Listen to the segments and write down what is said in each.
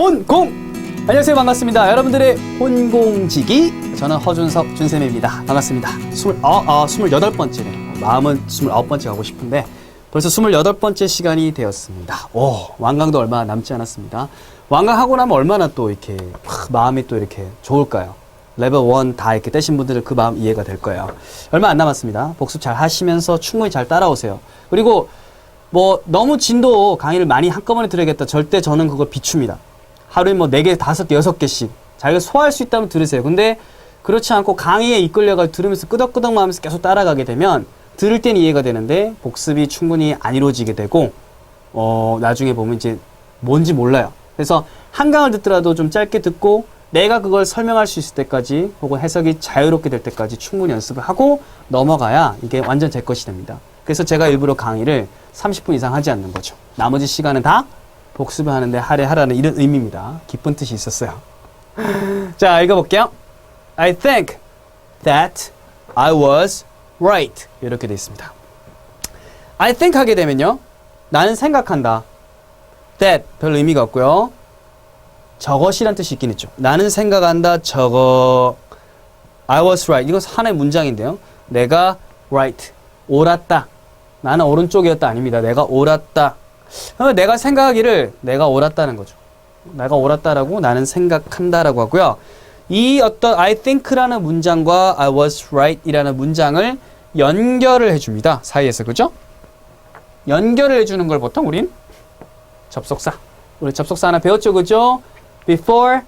혼공! 안녕하세요. 반갑습니다. 여러분들의 혼공지기. 저는 허준석 준쌤입니다. 반갑습니다. 스물, 어, 어, 28번째네요 마음은 29번째 가고 싶은데 벌써 28번째 시간이 되었습니다. 오 완강도 얼마 남지 않았습니다. 완강하고 나면 얼마나 또 이렇게 확 마음이 또 이렇게 좋을까요? 레벨 1 다 이렇게 떼신 분들은 그 마음 이해가 될 거예요. 얼마 안 남았습니다. 복습 잘 하시면서 충분히 잘 따라오세요. 그리고 뭐 너무 진도 강의를 많이 한꺼번에 들어야겠다. 절대 저는 그걸 비춥니다 하루에 뭐 4개, 5개, 6개씩 자기가 소화할 수 있다면 들으세요. 근데 그렇지 않고 강의에 이끌려가 들으면서 끄덕끄덕 하면서 계속 따라가게 되면 들을 땐 이해가 되는데 복습이 충분히 안 이루어지게 되고 어 나중에 보면 이제 뭔지 몰라요. 그래서 한 강을 듣더라도 좀 짧게 듣고 내가 그걸 설명할 수 있을 때까지 혹은 해석이 자유롭게 될 때까지 충분히 연습을 하고 넘어가야 이게 완전 제 것이 됩니다. 그래서 제가 일부러 강의를 30분 이상 하지 않는 거죠. 나머지 시간은 다 복습을 하는데 할애하라는 이런 의미입니다. 기쁜 뜻이 있었어요. 자, 읽어볼게요. I think that I was right. 이렇게 돼 있습니다. I think 하게 되면요. 나는 생각한다. that 별 의미가 없고요. 저것이란 뜻이 있긴 있죠. 나는 생각한다. 저거 I was right. 이건 하나의 문장인데요. 내가 right. 옳았다. 나는 오른쪽이었다 아닙니다. 내가 옳았다. 내가 생각하기를 내가 옳았다는 거죠. 내가 옳았다라고 나는 생각한다라고 하고요. 이 어떤 I think라는 문장과 I was right이라는 문장을 연결을 해줍니다. 사이에서 그죠? 연결을 해주는 걸 보통 우린 접속사. 우리 접속사 하나 배웠죠, 그죠? Before,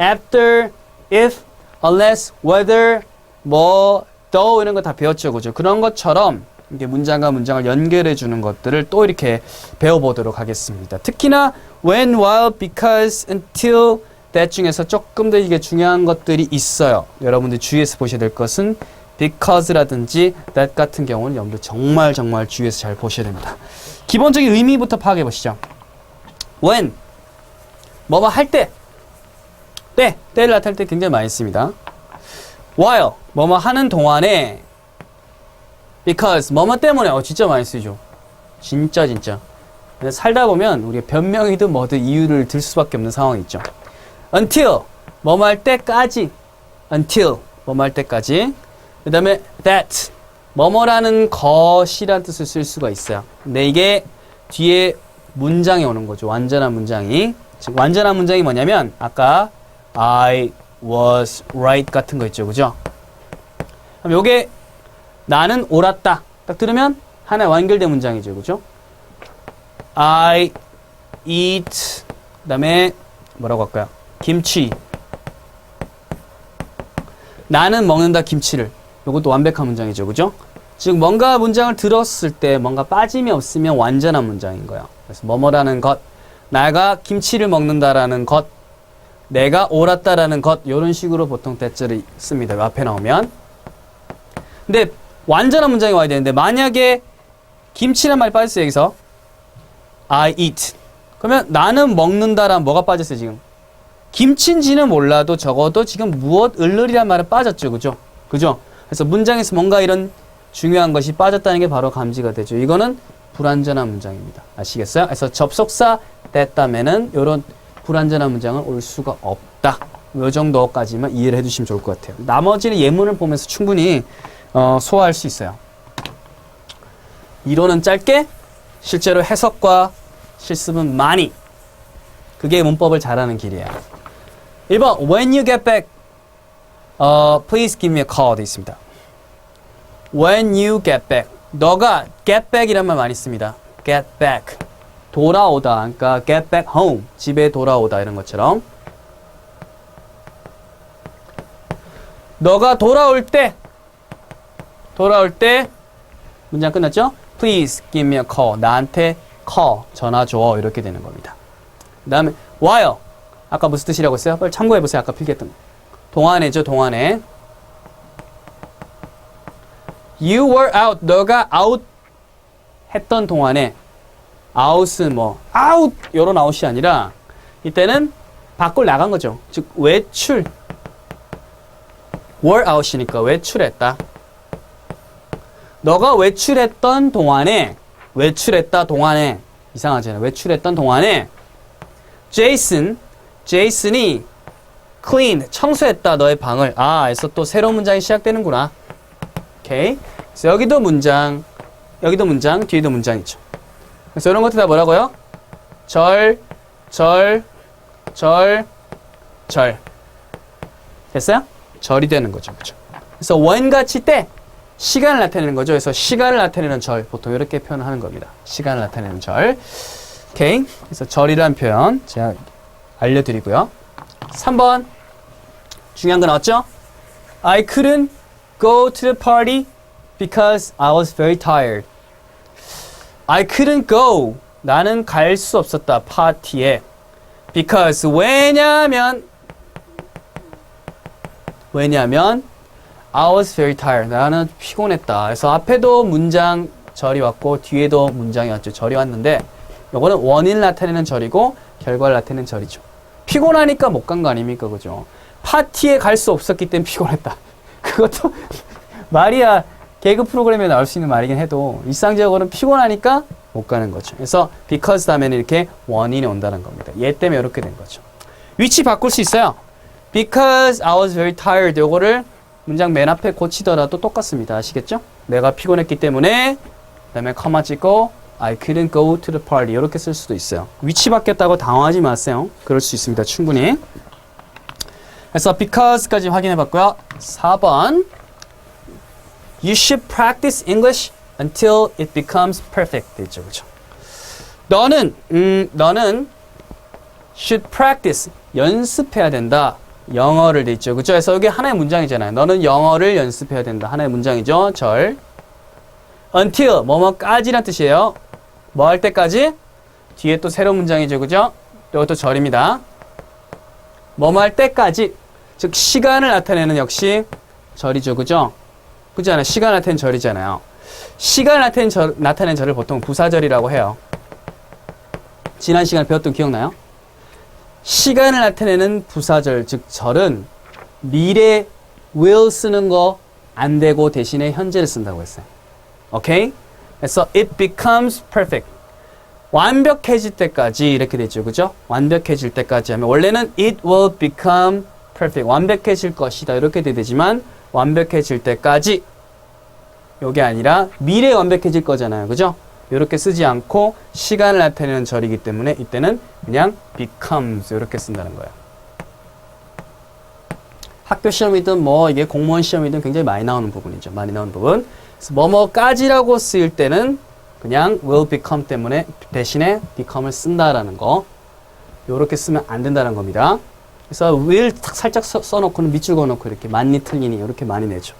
after, if, unless, whether, 뭐, though 이런 거 다 배웠죠, 그죠? 그런 것처럼 이게 문장과 문장을 연결해 주는 것들을 또 이렇게 배워보도록 하겠습니다. 특히나 when, while, because, until, that 중에서 조금 더 이게 중요한 것들이 있어요. 여러분들 주의해서 보셔야 될 것은 because라든지 that 같은 경우는 여러분들 정말 정말 주의해서 잘 보셔야 됩니다. 기본적인 의미부터 파악해 보시죠. when 뭐뭐 할 때, 때, 때를 나타낼 때 굉장히 많이 씁니다. while 뭐뭐 하는 동안에 because 뭐뭐 때문에 어 진짜 많이 쓰죠. 진짜 진짜. 근데 살다 보면 우리가 변명이든 뭐든 이유를 들 수밖에 없는 상황이 있죠. until 뭐뭐 할 때까지 until 뭐뭐 할 때까지 그다음에 that 뭐뭐라는 것이란 뜻을 쓸 수가 있어요. 근데 이게 뒤에 문장이 오는 거죠. 완전한 문장이. 즉 완전한 문장이 뭐냐면 아까 I was right 같은 거 있죠. 그죠? 그럼 요게 나는 옳았다. 딱 들으면 하나의 완결된 문장이죠. 그죠? I eat 그다음에 뭐라고 할까요? 김치. 나는 먹는다 김치를. 요것도 완벽한 문장이죠. 그죠? 즉 뭔가 문장을 들었을 때 뭔가 빠짐이 없으면 완전한 문장인 거예요. 그래서 뭐뭐라는 것, 나가 김치를 먹는다라는 것, 내가 옳았다라는 것 이런 식으로 보통 대절을 씁니다. 앞에 나오면. 근데 완전한 문장이 와야 되는데 만약에 김치란 말이 빠졌어요 여기서. I eat. 그러면 나는 먹는다란 뭐가 빠졌어요 지금? 김치인지는 몰라도 적어도 지금 무엇 을르리란 말은 빠졌죠 그죠? 그죠? 그래서 문장에서 뭔가 이런 중요한 것이 빠졌다는 게 바로 감지가 되죠. 이거는 불완전한 문장입니다. 아시겠어요? 그래서 접속사 됐다면은 이런 불완전한 문장은 올 수가 없다. 요 정도까지만 이해를 해주시면 좋을 것 같아요. 나머지는 예문을 보면서 충분히 어, 소화할 수 있어요. 이론은 짧게, 실제로 해석과 실습은 많이. 그게 문법을 잘하는 길이에요. 1번, when you get back, 어, please give me a call 돼 있습니다. when you get back. 너가 get back이란 말 많이 씁니다. get back. 돌아오다. 그러니까 get back home. 집에 돌아오다. 이런 것처럼. 너가 돌아올 때 돌아올 때 문장 끝났죠? Please give me a call. 나한테 call 전화 줘 이렇게 되는 겁니다. 그 다음에 while 아까 무슨 뜻이라고 했어요? 빨리 참고해 보세요. 아까 필기했던 거. 동안에죠, 동안에. You were out. 너가 out 했던 동안에 out은 뭐 out 이런 out이 아니라 이때는 밖을 나간 거죠. 즉 외출. were out이니까 외출했다. 너가 외출했던 동안에 외출했다 동안에 이상하잖아요. 외출했던 동안에 제이슨 제이슨이 clean 청소했다 너의 방을. 아, 그래서 또 새로운 문장이 시작되는구나. 오케이. 그래서 여기도 문장, 여기도 문장, 뒤에도 문장이죠. 그래서 이런 것들 다 뭐라고요? 절, 절, 절, 절. 됐어요? 절이 되는 거죠. 그죠? 그래서 원같이 때 시간을 나타내는 거죠. 그래서 시간을 나타내는 절 보통 이렇게 표현하는 겁니다. 시간을 나타내는 절. 오케이. 그래서 절이라는 표현 제가 알려드리고요. 3번 중요한 거 나왔죠? I couldn't go to the party because I was very tired. I couldn't go. 나는 갈 수 없었다. 파티에. Because 왜냐면 왜냐면 I was very tired. 나는 피곤했다. 그래서 앞에도 문장 절이 왔고 뒤에도 문장이 왔죠. 절이 왔는데 요거는 원인을 나타내는 절이고 결과를 나타내는 절이죠. 피곤하니까 못 간 거 아닙니까? 그죠? 파티에 갈 수 없었기 때문에 피곤했다. 그것도 말이야 개그 프로그램에 나올 수 있는 말이긴 해도 일상적으로는 피곤하니까 못 가는 거죠. 그래서 because 다음에는 이렇게 원인이 온다는 겁니다. 얘 때문에 이렇게 된 거죠. 위치 바꿀 수 있어요. Because I was very tired. 요거를 문장 맨 앞에 고치더라도 똑같습니다. 아시겠죠? 내가 피곤했기 때문에 그다음에 커마 찍고 I couldn't go to the party 이렇게 쓸 수도 있어요. 위치 바뀌었다고 당황하지 마세요. 그럴 수 있습니다. 충분히. 그래서 because까지 확인해 봤고요. 4번 You should practice English until it becomes perfect. 돼 있죠. 그죠? 너는 음 너는 should practice 연습해야 된다. 영어를 돼 있죠. 그죠? 그래서 여기 하나의 문장이잖아요. 너는 영어를 연습해야 된다. 하나의 문장이죠. 절. until 뭐뭐까지란 뜻이에요. 뭐 할 때까지? 뒤에 또 새로운 문장이죠. 그죠? 이것도 절입니다. 뭐뭐 할 때까지 즉 시간을 나타내는 역시 절이죠. 그죠? 그잖아요. 시간 나타내는 절이잖아요. 시간 나타내는 절, 나타내는 절을 보통 부사절이라고 해요. 지난 시간에 배웠던 기억나요? 시간을 나타내는 부사절, 즉 절은 미래 will 쓰는 거 안 되고 대신에 현재를 쓴다고 했어요. 오케이? 그래서 it becomes perfect. 완벽해질 때까지 이렇게 되죠. 그죠? 완벽해질 때까지 하면 원래는 it will become perfect. 완벽해질 것이다. 이렇게 되지만 완벽해질 때까지 요게 아니라 미래 완벽해질 거잖아요. 그죠? 이렇게 쓰지 않고 시간을 나타내는 절이기 때문에 이때는 그냥 becomes 이렇게 쓴다는 거예요. 학교 시험이든 뭐 이게 공무원 시험이든 굉장히 많이 나오는 부분이죠. 많이 나오는 부분. 뭐뭐까지라고 쓰일 때는 그냥 will become 때문에 대신에 become을 쓴다라는 거. 요렇게 쓰면 안 된다는 겁니다. 그래서 will 탁 살짝 써, 써놓고는 밑줄 그어놓고 이렇게 많니 틀리니 이렇게 많이 내죠.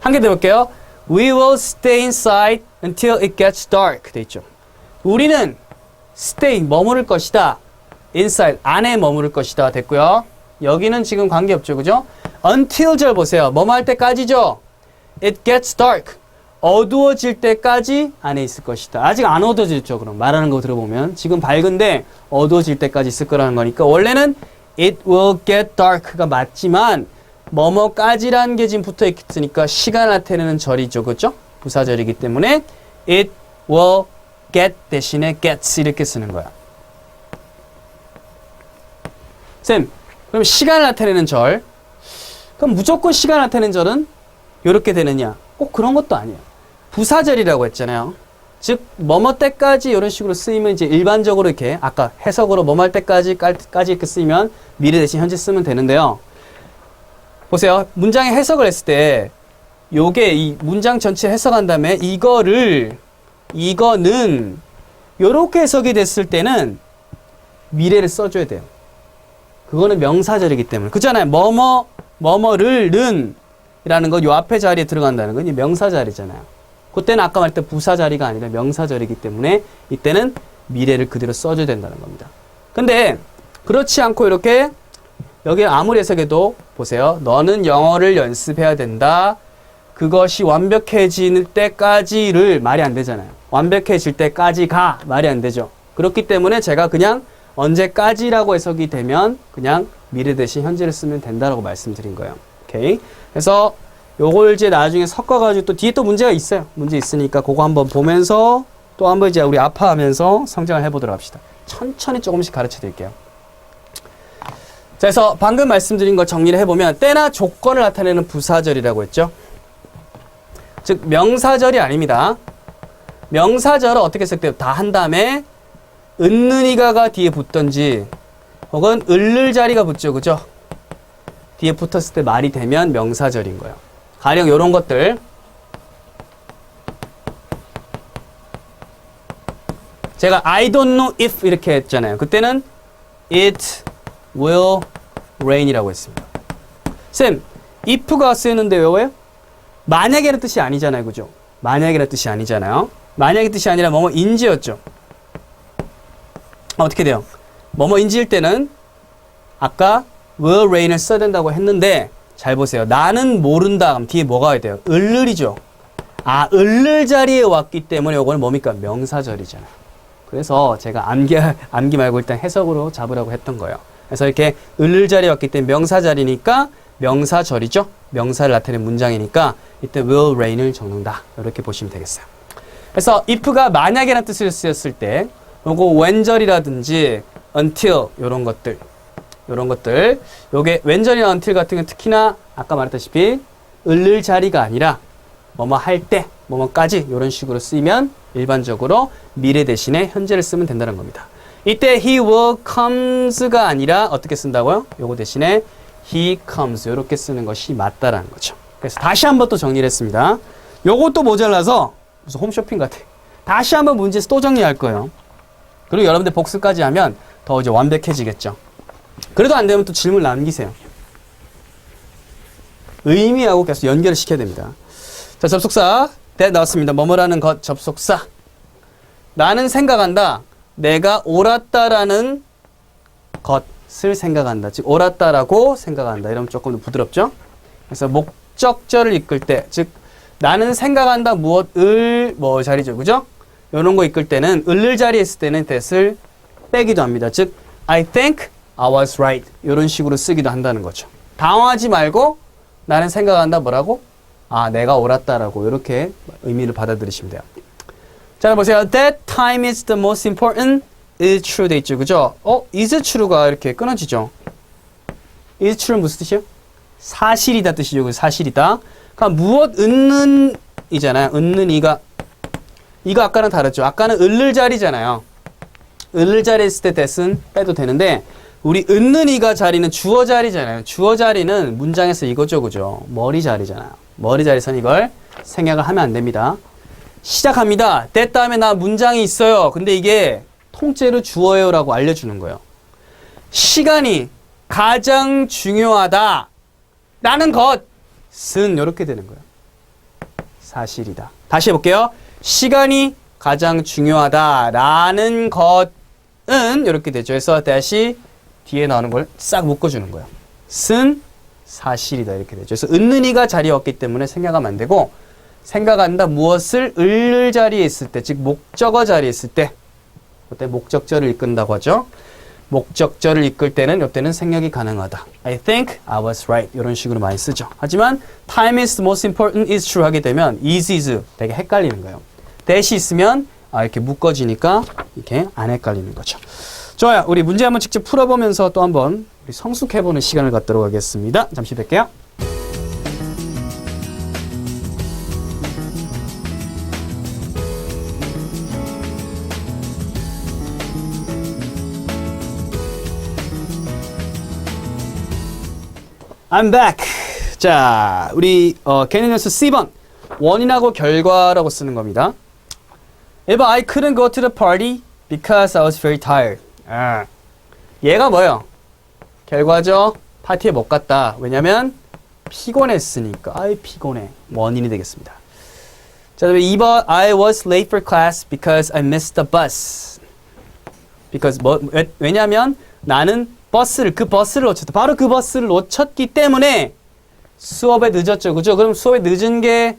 한 개 더 볼게요. We will stay inside until it gets dark. 돼 있죠. 우리는 stay 머무를 것이다. inside 안에 머무를 것이다. 됐고요. 여기는 지금 관계없죠. 그죠? until 절 보세요. 뭐뭐 할 때까지죠. It gets dark. 어두워질 때까지 안에 있을 것이다. 아직 안 어두워졌죠. 그럼 말하는 거 들어보면 지금 밝은데 어두워질 때까지 있을 거라는 거니까 원래는 it will get dark가 맞지만 뭐뭐까지라는 게 지금 붙어 있으니까 시간 나타내는 절이죠. 그죠? 부사절이기 때문에 it will get 대신에 gets 이렇게 쓰는 거야. 쌤, 그럼 시간 나타내는 절. 그럼 무조건 시간 나타내는 절은 이렇게 되느냐? 꼭 그런 것도 아니에요. 부사절이라고 했잖아요. 즉, 뭐뭐 때까지 이런 식으로 쓰이면 이제 일반적으로 이렇게 아까 해석으로 뭐뭐 할 때까지 까지 이렇게 쓰이면 미래 대신 현재 쓰면 되는데요. 보세요. 문장의 해석을 했을 때 요게 이 문장 전체 해석한 다음에 이거를 이거는 요렇게 해석이 됐을 때는 미래를 써줘야 돼요. 그거는 명사절이기 때문에 그잖아요. 뭐뭐 뭐뭐를는 이라는 건요 앞에 자리에 들어간다는 건이 명사 자리잖아요. 그때는 아까 말했 던 부사 자리가 아니라 명사절이기 때문에 이때는 미래를 그대로 써줘야 된다는 겁니다. 근데 그렇지 않고 이렇게 여기 아무리 해석해도 보세요. 너는 영어를 연습해야 된다. 그것이 완벽해질 때까지를 말이 안 되잖아요. 완벽해질 때까지가 말이 안 되죠. 그렇기 때문에 제가 그냥 언제까지라고 해석이 되면 그냥 미래 대신 현재를 쓰면 된다라고 말씀드린 거예요. 오케이. 그래서 요걸 이제 나중에 섞어가지고 또 뒤에 또 문제가 있어요. 문제 있으니까 그거 한번 보면서 또 한번 이제 우리 아파하면서 성장을 해보도록 합시다. 천천히 조금씩 가르쳐 드릴게요. 그래서 방금 말씀드린 걸 정리를 해보면 때나 조건을 나타내는 부사절이라고 했죠. 즉 명사절이 아닙니다. 명사절은 어떻게 쓸 때 다 한 다음에 은는이가가 뒤에 붙던지 혹은 을를 자리가 붙죠. 그죠? 뒤에 붙었을 때 말이 되면 명사절인 거예요. 가령 이런 것들 제가 I don't know if 이렇게 했잖아요. 그때는 it will rain이라고 했습니다. 쌤, if가 쓰였는데 왜요? 만약에는 뜻이 아니잖아요. 그죠? 만약에는 뜻이 아니잖아요. 만약의 뜻이 아니라 뭐뭐 인지였죠. 어떻게 돼요? 뭐뭐 인지일 때는 아까 will rain을 써야 된다고 했는데 잘 보세요. 나는 모른다. 그럼 뒤에 뭐가 와야 돼요? 을을이죠. 아, 을을 자리에 왔기 때문에 이거는 뭡니까? 명사절이잖아요. 그래서 제가 암기, 암기 말고 일단 해석으로 잡으라고 했던 거예요. 그래서 이렇게 을을 자리에 왔기 때문에 명사 자리니까 명사절이죠. 명사를 나타내는 문장이니까 이때 will rain을 적는다. 이렇게 보시면 되겠어요. 그래서 if가 만약이라는 뜻을 쓰였을 때 요거 when절이라든지 until 이런 것들 이런 것들 요게 when절이나 until 같은 건 특히나 아까 말했다시피 을을 자리가 아니라 뭐뭐 할 때 뭐뭐까지 이런 식으로 쓰이면 일반적으로 미래 대신에 현재를 쓰면 된다는 겁니다. 이때 he will comes가 아니라 어떻게 쓴다고요? 요거 대신에 he comes 이렇게 쓰는 것이 맞다라는 거죠. 그래서 다시 한번 또 정리를 했습니다. 요것도 모자라서 무슨 홈쇼핑 같아. 다시 한번 문제에서 또 정리할 거예요. 그리고 여러분들 복습까지 하면 더 이제 완벽해지겠죠. 그래도 안 되면 또 질문 남기세요. 의미하고 계속 연결을 시켜야 됩니다. 자, 접속사. 대 나왔습니다. 뭐뭐라는 것 접속사. 나는 생각한다. 내가 옳았다라는 것 을 생각한다. 즉 옳았다라고 생각한다. 이러면 조금 더 부드럽죠? 그래서 목적절을 이끌 때, 즉 나는 생각한다 무엇을 뭐 자리죠. 그죠? 이런 거 이끌 때는 을을 자리에 있을 때는 that을 빼기도 합니다. 즉 I think I was right. 이런 식으로 쓰기도 한다는 거죠. 당황하지 말고 나는 생각한다 뭐라고? 아, 내가 옳았다라고 이렇게 의미를 받아들이시면 돼요. 자, 보세요. That time is the most important. Is true 돼 있죠. 그죠? 어, is true가 이렇게 끊어지죠. is true는 무슨 뜻이에요? 사실이다 뜻이죠. 그 사실이다. 그러니까 무엇 은는 이잖아요. 은는 이가 이거 아까랑 다르죠. 아까는 을를 자리잖아요. 을을 자리에 있을 때 that은 빼도 되는데 우리 은는 이가 자리는 주어 자리잖아요. 주어 자리는 문장에서 이거죠. 그죠? 머리 자리잖아요. 머리 자리에서는 이걸 생략을 하면 안 됩니다. 시작합니다. that 다음에 나 문장이 있어요. 근데 이게 통째로 주어요 라고 알려주는 거예요. 시간이 가장 중요하다. 라는 것은 이렇게 되는 거예요. 사실이다. 다시 해볼게요. 시간이 가장 중요하다 라는 것은 이렇게 되죠. 그래서 다시 뒤에 나오는 걸 싹 묶어주는 거예요. 쓴 사실이다 이렇게 되죠. 그래서 은는이가 자리에 없기 때문에 생각하면 안 되고 생각한다 무엇을 을 자리에 있을 때, 즉 목적어 자리에 있을 때 그때 목적절을 이끈다고 하죠. 목적절을 이끌 때는 이때는 생략이 가능하다. I think I was right. 이런 식으로 많이 쓰죠. 하지만 time is most important is true 하게 되면 is is 되게 헷갈리는 거예요. that이 있으면 아, 이렇게 묶어지니까 이렇게 안 헷갈리는 거죠. 좋아요. 우리 문제 한번 직접 풀어보면서 또 한번 우리 성숙해보는 시간을 갖도록 하겠습니다. 잠시 뵐게요. I'm back. 자, 우리 어, 개념연수 C번 원인하고 결과라고 쓰는 겁니다. 1번 I couldn't go to the party because I was very tired. 아. 얘가 뭐예요? 결과죠. 파티에 못 갔다. 왜냐면 피곤했으니까. 아이 피곤해. 원인이 되겠습니다. 자, 그다음에 2번 I was late for class because I missed the bus. because 뭐 왜, 왜냐면 나는 버스를 그 버스를 놓쳤다. 바로 그 버스를 놓쳤기 때문에 수업에 늦었죠. 그죠? 그럼 수업에 늦은 게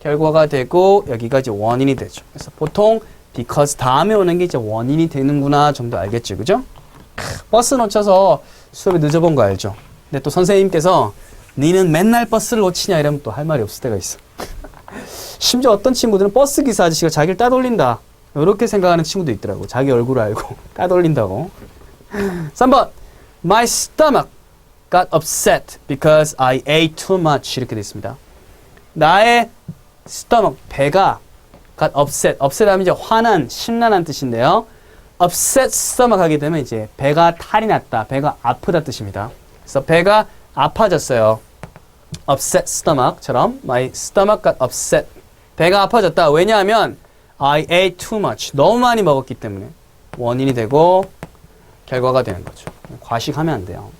결과가 되고 여기가 이제 원인이 되죠. 그래서 보통 because 다음에 오는 게 이제 원인이 되는구나 정도 알겠죠. 그죠? 크, 버스 놓쳐서 수업에 늦어본 거 알죠? 근데 또 선생님께서 니는 맨날 버스를 놓치냐 이러면 또 할 말이 없을 때가 있어. 심지어 어떤 친구들은 버스 기사 아저씨가 자기를 따돌린다. 이렇게 생각하는 친구도 있더라고. 자기 얼굴을 알고 따돌린다고. 3번 My stomach got upset because I ate too much 이렇게 됐습니다. 나의 stomach 배가 got upset. upset 하면 이제 화난, 심란한 뜻인데요. upset stomach 하게 되면 이제 배가 탈이 났다, 배가 아프다 뜻입니다. 그래서 배가 아파졌어요. upset stomach처럼 my stomach got upset. 배가 아파졌다. 왜냐하면 I ate too much. 너무 많이 먹었기 때문에 원인이 되고 결과가 되는 거죠. 과식하면 안 돼요.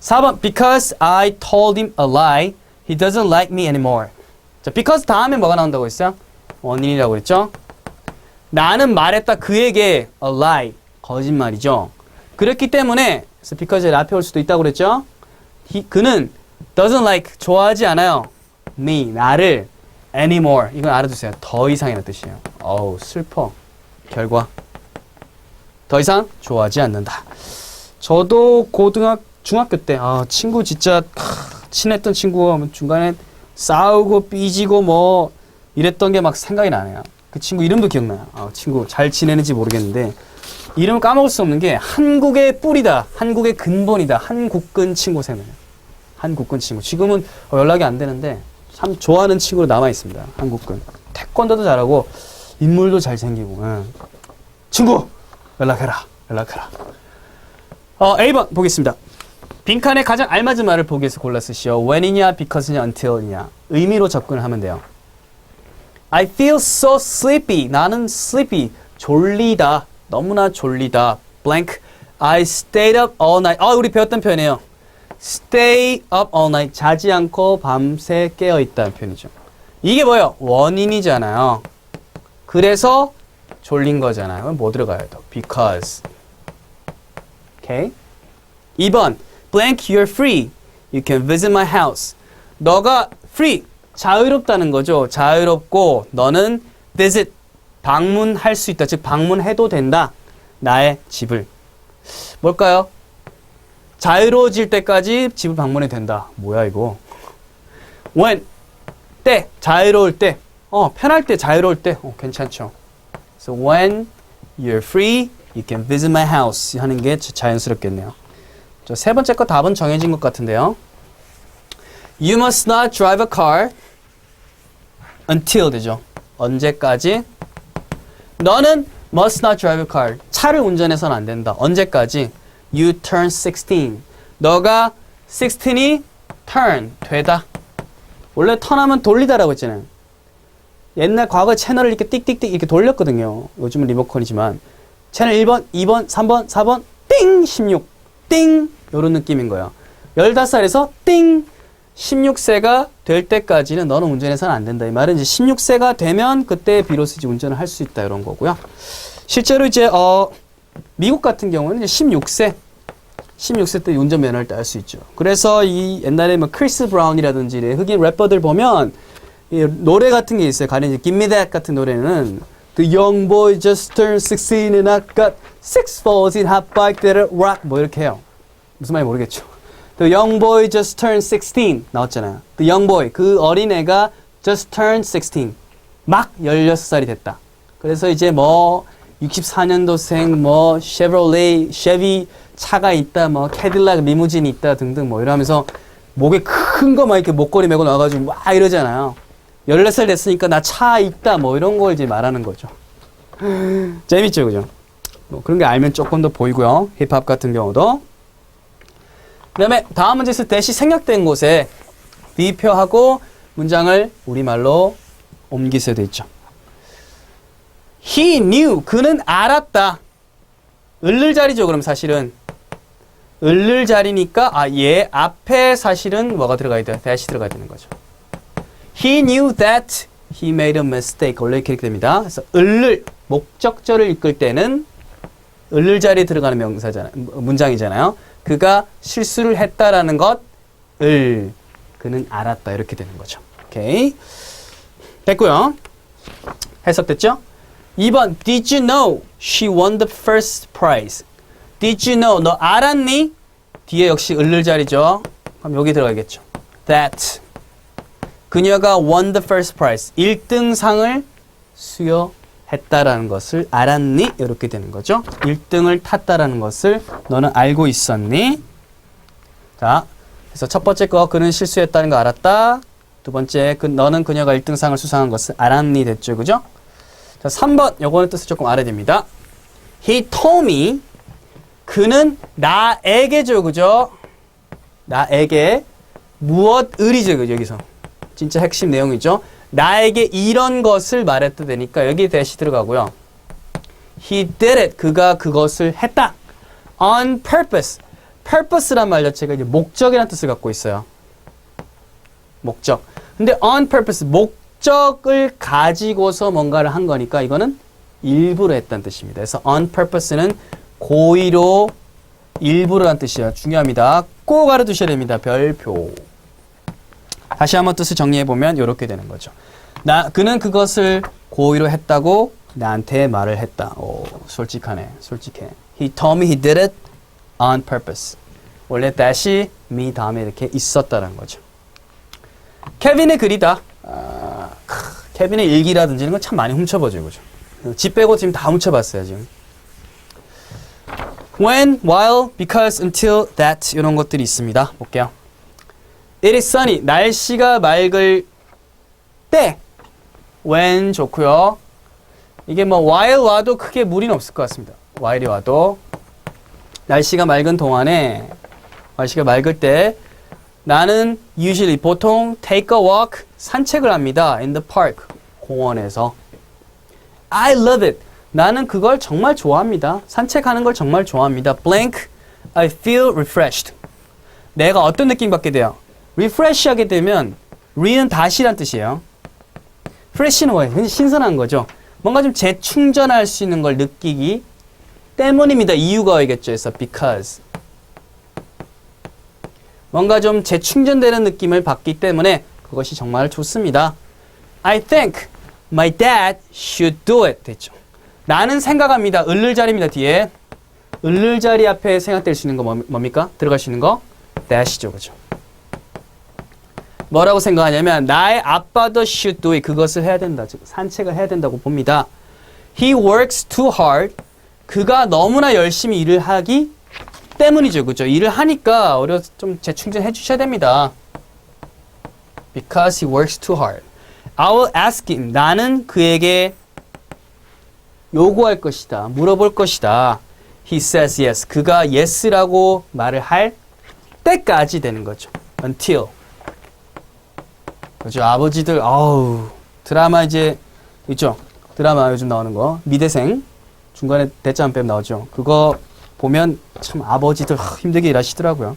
4번 because I told him a lie, he doesn't like me anymore. 자, because 다음에 뭐가 나온다고 했어요? 원인이라고 했죠? 나는 말했다 그에게 a lie, 거짓말이죠. 그렇기 때문에 그래서 because의 앞에 올 수도 있다고 그랬죠? He, 그는 doesn't like, 좋아하지 않아요. me, 나를 anymore. 이건 알아두세요. 더 이상이라는 뜻이에요. 어우, 슬퍼. 결과. 더 이상 좋아하지 않는다. 저도 고등학 중학교 때 아, 친구 진짜 크, 친했던 친구가 뭐 중간에 싸우고 삐지고 뭐 이랬던 게 막 생각이 나네요. 그 친구 이름도 기억나요. 아, 친구 잘 지내는지 모르겠는데 이름 까먹을 수 없는 게 한국의 뿌리다, 한국의 근본이다, 한국근 친구 생각요 한국근 친구. 지금은 어, 연락이 안 되는데 참 좋아하는 친구로 남아 있습니다. 한국근. 태권도도 잘하고 인물도 잘 생기고. 예. 친구 연락해라, 연락해라. 어, A번 보겠습니다. 빈칸에 가장 알맞은 말을 보기 위해서 골라 쓰시오. when이냐, because냐, until이냐. 의미로 접근을 하면 돼요. I feel so sleepy. 나는 sleepy. 졸리다. 너무나 졸리다. blank. I stayed up all night. 아, 우리 배웠던 표현이에요. stay up all night. 자지 않고 밤새 깨어 있다는 표현이죠. 이게 뭐예요? 원인이잖아요. 그래서 졸린 거잖아요. 그럼 뭐 들어가요? 또? because. 오케이? 2번. blank you're free. You can visit my house. 너가 free. 자유롭다는 거죠. 자유롭고 너는 visit 방문할 수 있다. 즉 방문해도 된다. 나의 집을. 뭘까요? 자유로워질 때까지 집을 방문해도 된다. 뭐야 이거? when 때 자유로울 때. 어, 편할 때 자유로울 때. 어, 괜찮죠. So when you're free, you can visit my house 하는 게 자연스럽겠네요. 저세 번째 거 답은 정해진 것 같은데요. You must not drive a car until 되죠. 언제까지? 너는 must not drive a car. 차를 운전해서는 안 된다. 언제까지? You turn 16. 너가 16이 turn 되다. 원래 턴하면 돌리다라고 했잖아요. 옛날 과거 채널을 이렇게 띡띡띡 이렇게 돌렸거든요. 요즘은 리모컨이지만 채널 1번, 2번, 3번, 4번 띵 16. 띵 요런 느낌인 거예요. 15살에서 띵 16세가 될 때까지는 너는 운전해서는 안 된다. 이 말은 이제 16세가 되면 그때 비로소 이제 운전을 할 수 있다 이런 거고요. 실제로 이제 어 미국 같은 경우는 이제 16세 16세 때 운전 면허를 딸 수 있죠. 그래서 이 옛날에 뭐 크리스 브라운이라든지 흑인 래퍼들 보면 이 노래 같은 게 있어요. 가령 이제 Give That 같은 노래는 The young boy just turned 16 and I got six balls in hot bike that'll rock 뭐 이렇게 해요. 무슨 말인지 모르겠죠. The young boy just turned 16 나왔잖아요. The young boy 그 어린애가 just turned 16 막 16살이 됐다. 그래서 이제 뭐 64년도생 뭐 쉐브롤레이 쉐비 차가 있다 뭐 캐딜락 리무진이 있다 등등 뭐 이러면서 목에 큰 거 막 이렇게 목걸이 메고 나와가지고 막 이러잖아요. 14살 됐으니까 나 차 있다 뭐 이런 걸 이제 말하는 거죠. 재밌죠, 그죠? 뭐 그런 게 알면 조금 더 보이고요. 힙합 같은 경우도. 그 다음에 다음 문제에서 대시 생략된 곳에 비표하고 문장을 우리말로 옮기셔야 돼 있죠. He knew. 그는 알았다. 을를 자리죠, 그럼 사실은. 을를 자리니까, 아, 얘 앞에 사실은 뭐가 들어가야 돼? 대시 들어가야 되는 거죠. He knew that he made a mistake. 원래 이렇게 됩니다. 그래서 을을, 목적절을 이끌 때는 을을 자리에 들어가는 명사잖아요. 문장이잖아요. 그가 실수를 했다라는 것, 을. 그는 알았다. 이렇게 되는 거죠. 오케이. 됐고요. 해석됐죠? 2번 Did you know she won the first prize? Did you know? 너 알았니? 뒤에 역시 을를 자리죠. 그럼 여기 들어가겠죠. That 그녀가 won the first prize. 1등 상을 수여했다라는 것을 알았니? 이렇게 되는 거죠. 1등을 탔다라는 것을 너는 알고 있었니? 자, 그래서 첫 번째 거 그는 실수했다는 거 알았다. 두 번째 그 너는 그녀가 1등상을 수상한 것을 알았니 됐죠. 그죠? 자, 3번 요거는 뜻을 조금 알아야 됩니다. He told me 그는 나에게죠. 그죠? 나에게 무엇을이죠. 그죠? 여기서. 진짜 핵심 내용이죠. 나에게 이런 것을 말했다 되니까 여기 대시 들어가고요. He did it. 그가 그것을 했다. On purpose. purpose란 말 자체가 이제 목적이라는 뜻을 갖고 있어요. 목적. 근데 on purpose 목적을 가지고서 뭔가를 한 거니까 이거는 일부러 했다는 뜻입니다. 그래서 on purpose는 고의로 일부러란 뜻이에요. 중요합니다. 꼭 알아두셔야 됩니다. 별표. 다시 한번 뜻을 정리해 보면 이렇게 되는 거죠. 나 그는 그것을 고의로 했다고 나한테 말을 했다. 오, 솔직하네. 솔직해. He told me he did it on purpose. 원래 that이 me 다음에 이렇게 있었다는 거죠. 케빈의 글이다. 아, 크, 케빈의 일기라든지 이런 건참 많이 훔쳐보죠, 그죠? 집 빼고 지금 다 훔쳐봤어요, 지금. When, while, because, until, that 이런 것들이 있습니다. 볼게요. It is sunny. 날씨가 맑을 때. When 좋고요. 이게 뭐 while 와도 크게 무리는 없을 것 같습니다. while이 와도 날씨가 맑은 동안에 날씨가 맑을 때 나는 usually 보통 take a walk 산책을 합니다. in the park 공원에서. I love it. 나는 그걸 정말 좋아합니다. 산책하는 걸 정말 좋아합니다. blank I feel refreshed. 내가 어떤 느낌 받게 돼요? Refresh 하게 되면 re는 다시란 뜻이에요. fresh는 뭐예요? 신선한 거죠. 뭔가 좀 재충전할 수 있는 걸 느끼기 때문입니다. 이유가 있겠죠. 그래서 because 뭔가 좀 재충전되는 느낌을 받기 때문에 그것이 정말 좋습니다. I think my dad should do it. 됐죠. 나는 생각합니다. 을를자리입니다. 뒤에. 을를자리 앞에 생각될 수 있는 거 뭐- 뭡니까? 들어갈 수 있는 거? that이죠. 그죠? 뭐라고 생각하냐면 나의 아빠도 should do it. 그것을 해야 된다. 즉 산책을 해야 된다고 봅니다. He works too hard. 그가 너무나 열심히 일을 하기 때문이죠. 그죠? 일을 하니까 어려 좀 재충전해 주셔야 됩니다. Because he works too hard. I will ask him. 나는 그에게 요구할 것이다. 물어볼 것이다. He says yes. 그가 yes라고 말을 할 때까지 되는 거죠. Until. 그죠? 아버지들, 아우, 드라마 이제, 있죠? 드라마 요즘 나오는 거. 미대생. 중간에 빼면 나오죠. 그거 보면 참 아버지들 하, 힘들게 일하시더라고요.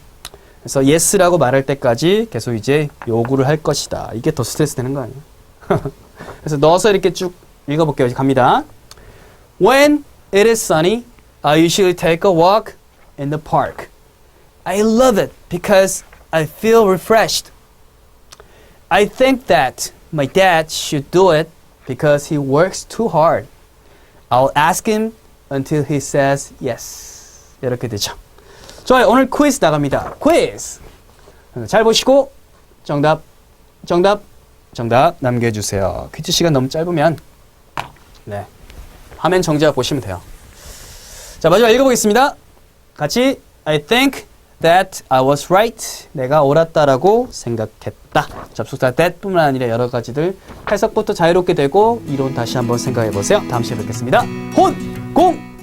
그래서 yes라고 말할 때까지 계속 이제 요구를 할 것이다. 이게 더 스트레스 되는 거 아니에요? 그래서 넣어서 이렇게 쭉 읽어볼게요. 갑니다. When it is sunny, I usually take a walk in the park. I love it because I feel refreshed. I think that my dad should do it because he works too hard. I'll ask him until he says yes. 이렇게 되죠. 좋아요. 오늘 퀴즈 나갑니다. 퀴즈. 잘 보시고 정답, 정답, 정답 남겨주세요. 퀴즈 시간 너무 짧으면 네 화면 정지하 보시면 돼요. 자 마지막 읽어보겠습니다. 같이 I think that I was right. 내가 옳았다라고 생각했다. 접속사 that뿐만 아니라 여러 가지들 해석부터 자유롭게 되고 이론 다시 한번 생각해 보세요. 다음 시간에 뵙겠습니다. 혼, 공,